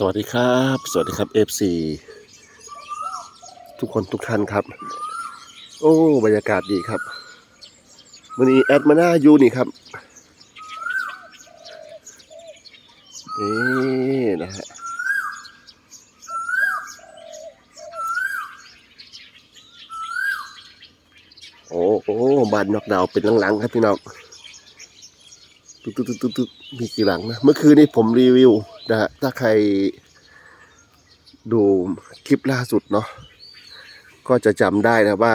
สวัสดีครับ สวัสดีครับ FC ทุกคนทุกท่านครับ โอ้บรรยากาศดีครับวันนี้แอดมาหน้ายูนี่ครับนี่นะฮะโอ้โอ้บานนอกดาวน์เป็นหลังๆครับพี่น้อง ตุ๊กตุ๊กตุ๊กตุ๊กมีกี่หลังนะเมื่อคืนนี้ผมรีวิวนะฮะถ้าใครดูคลิปล่าสุดเนาะก็จะจำได้นะว่า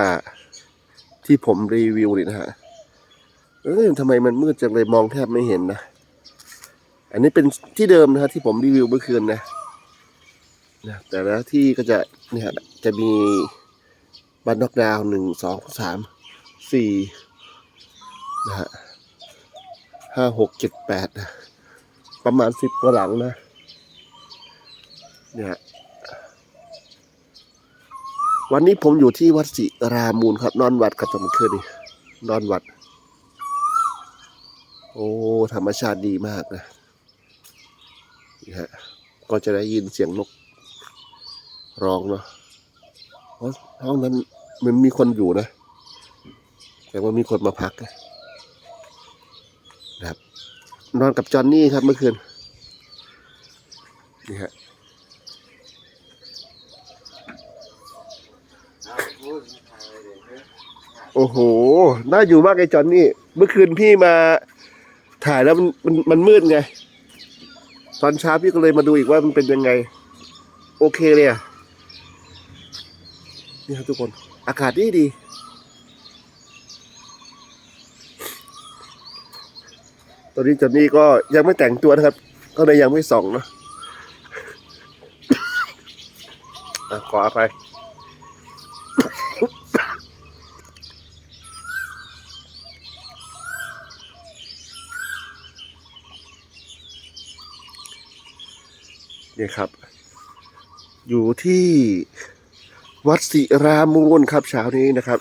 ที่ผมรีวิวนี่นะฮะเอ้ยทำไมมันมืดจังเลยมองแทบไม่เห็นนะ อันนี้เป็นที่เดิมนะฮะที่ผมรีวิวเมื่อคืนนะนะแต่ละที่ก็จะเนี่ยจะมีบันนอกดาวหนึ่งสองสามสี่นะฮะ ห้าหกเจ็ดแปดนะประมาณสิบกว่าหลังนะ เนี่ย วันนี้ผมอยู่ที่วัดศิรามูลครับ นอนวัดครับตอนคืนนี้นอนวัด โอ้ ธรรมชาติดีมากนะนี่ฮะ ก็จะได้ยินเสียงนกร้องเนาะเพราะห้องนั้นมันมีคนอยู่นะ แต่ว่ามีคนมาพักนะ นะครับ นอนกับจอนนี่ครับเมื่อคืนนี่ฮะโอ้โห น่าอยู่มากไอ้จอนนี่ เมื่อคืนพี่มาถ่ายแล้วมันมันมันมืดไง ตอนเช้าพี่ก็เลยมาดูอีกว่ามันเป็นยังไง โอเคเลยอะ นี่ครับทุกคน อากาศดีดี ตอนนี้จอนนี่ก็ยังไม่แต่งตัวนะครับ ก็เลยยังไม่ส่องเนอะขออภัยนี่ครับ อยู่ที่วัดศิรามูลครับเช้านี้นะครับ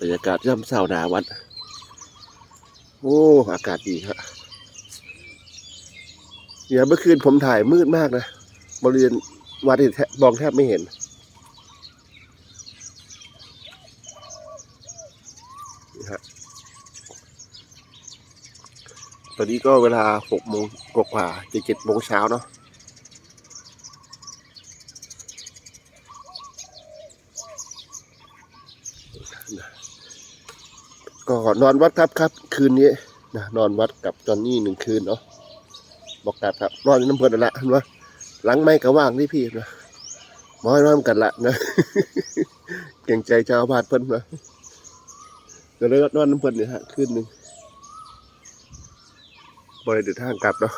บรรยากาศย่ำเศร้าหนาวัดโอ้อากาศดีครับอย่าเมื่อคืนผมถ่ายมืดมากนะบริเวณวัดนี่แทบมองแทบไม่เห็น นี่ฮะ ตอนนี้ก็เวลาหกโมงกว่าจะเจ็ดโมงเช้าเนาะ ก็นอนวัดครับครับ คืนนี้นะนอนวัดกับจอนนี่หนึ่งคืนเนาะบอกกลับครับนอนในน้ำเพลินนั่นละเห็นไหมหลังไม่ก็ว่างนี่พี่นะมอยน้ำกันละนะเก่งใจชาวบ้านเพิ่นนะก็เลยนอนน้ำเพลินเนี่ยฮะคืนหนึ่งบริเดินทางกลับเนาะ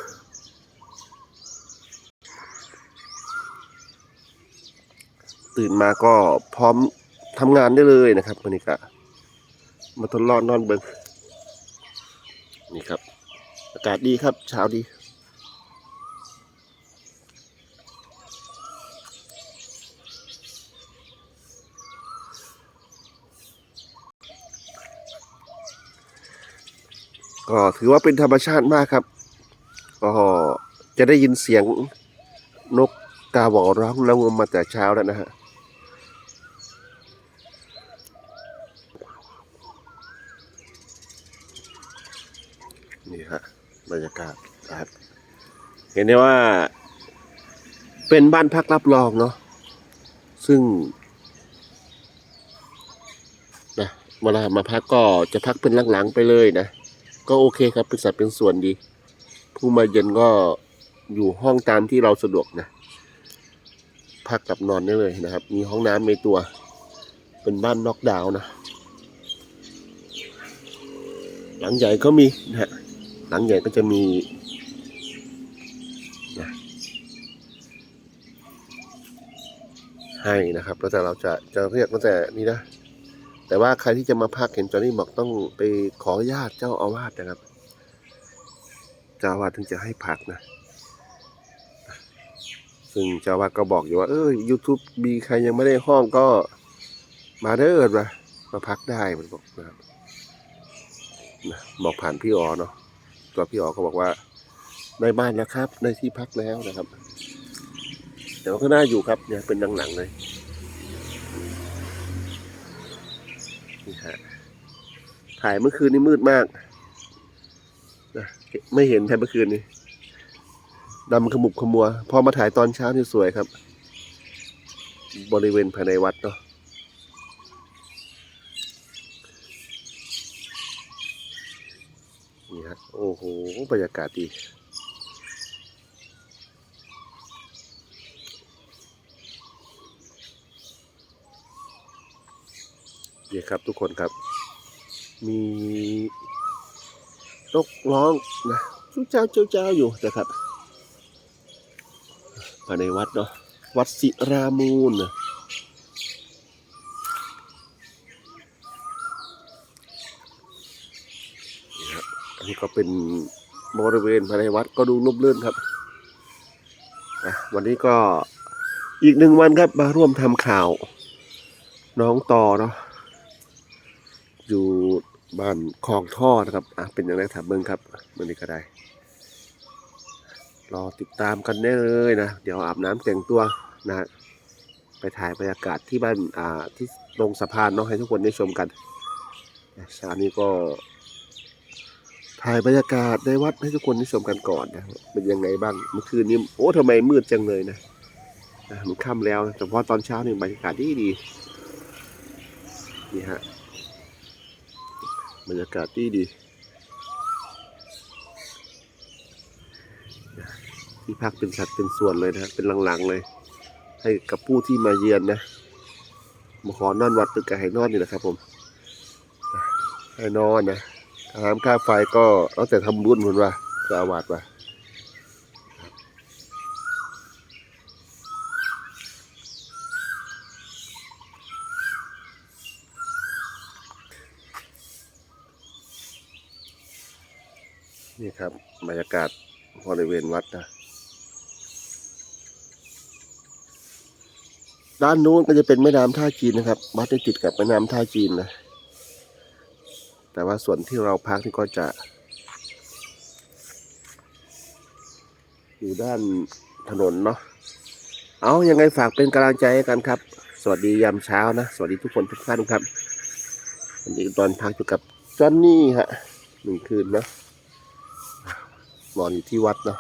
ตื่นมาก็พร้อมทำงานได้เลยนะครับวันนี้ก็ มาทดลองนอนเบิงนี่ครับ อากาศดีครับ เช้าดีก็ถือว่าเป็นธรรมชาติมากครับก็จะได้ยินเสียงนกกาหวอร้องแล้วงมมาแต่เช้าแล้วนะฮะ นี่ฮะ บรรยากาศครับ เห็นได้ว่า เป็นบ้านพักรับรองเนาะซึ่งนะเวลามาพักก็จะพักเป็นหลังๆไปเลยนะ ก็โอเคครับเป็นสัดเป็นส่วนดี ผู้มาเย็นก็อยู่ห้องตามที่เราสะดวกนะ พักกับนอนได้เลยนะครับ มีห้องน้ำในตัว เป็นบ้านน็อกดาวน์นะ หลังใหญ่ก็มีนะฮะ หลังใหญ่ก็จะมีนะให้นะครับ แล้วแต่เราจะจะเรียกตั้งแต่นี้นะ แต่ว่าใครที่จะมาพักเห็นจอนี่บอกต้องไปขอญาตเจ้าอาวาสนะครับเจ้าอาวาสถึงจะให้พักนะ ซึ่งเจ้าอาวาสก็บอกอยู่ว่า เออ YouTube มีใครยังไม่ได้ห้องก็มาเด้อมามาพักได้มันบอกนะครับนะบอกผ่านพี่อ๋อเนาะ วพี่อ๋อก็บอกว่าในบ้านแล้วครับ ในที่พักแล้วนะครับ แต่ว่าก็น่าอยู่ครับเนี่ยเป็นหนังๆเลยนี่ฮะถ่ายเมื่อคืนนี้มืดมากนะไม่เห็นแทบเมื่อคืนนี้ดำขมุบขมัว พอมาถ่ายตอนเช้านี่สวยครับ บริเวณภายในวัดเนาะ นะโอ้โหบรรยากาศดีนี่ครับทุกคนครับ มีนกร้องนะเจ้าเจ้าเจ้าอยู่นะครับภายในวัดเนาะวัดศิรามูลนะนี่ครับอั นนี้ก็เป็นบริเวณภายในวัดก็ดูร่มรื่นครับวันนี้ก็อีกหนึ่งวันครับมาร่วมทำข่าว น้องต่อเนาะอยู่บ้านคลองท่อนะครับอะเป็นอย่างไรถามเบิ้งครับมื่อนี้ก็ได้ รอติดตามกันได้เลยนะ เดี๋ยวอาบน้ำแต่งตัวนะ ไปถ่ายบรรยากาศที่บ้านอ่าที่ตรงสะพานเนาะให้ทุกคนได้ชมกันเช้านี้ก็ ถ่ายบรรยากาศในวัดให้ทุกคนได้ชมกันก่อนนะเป็นยังไงบ้างเมื่อคืนนี้โอ้ทำไมมืดจังเลยนะนะมันค่ำแล้วแต่พอตอนเช้านี่บรรยากาศดีดีนี่ฮะบรรยากาศดีดีที่พักเป็นสัดเป็นส่วนเลยนะเป็นหลังๆเลย ให้กับผู้ที่มาเยือนนะมาขอนอนวัดตึกกะให้นอนนี่แหละครับผมให้นอนนะ ค่าน้ำค่าไฟก็เอาแต่ทำบุญคนว่าก็อาวาดว่านี่ครับบรรยากาศบริเวณวัดนะด้านนู้นก็จะเป็นแม่น้ำท่าจีนนะครับ วัดได้ติดกับแม่น้ำท่าจีนนะ แต่ว่าส่วนที่เราพักนี่ก็จะ อยู่ด้านถนนเนาะเอายังไงฝากเป็นกำลังใจให้กันครับ สวัสดียามเช้านะ สวัสดีทุกคนทุกท่านครับวันนี้ตอนพักอยู่กับจอนนี่ฮะหนึ่งคืนนะนอนอยู่ที่วัดเนาะ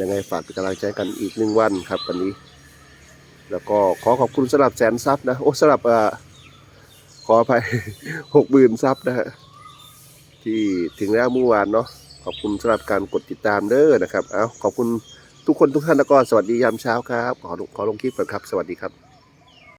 ยังไงฝากเป็นกำลังใจกันอีกหนึ่งวันครับวันนี้ แล้วก็ขอขอบคุณสำหรับแสนซับนะ โอ้สำหรับเอ่อ ขออภัยหกหมื่นซับนะฮะที่ถึงแล้วเมื่อวานเนาะขอบคุณสำหรับการกดติดตามเด้อนะครับ เอาขอบคุณทุกคนทุกท่านแล้วก็สวัสดียามเช้าครับ ขอขอลงคลิปก่อนครับ สวัสดีครับ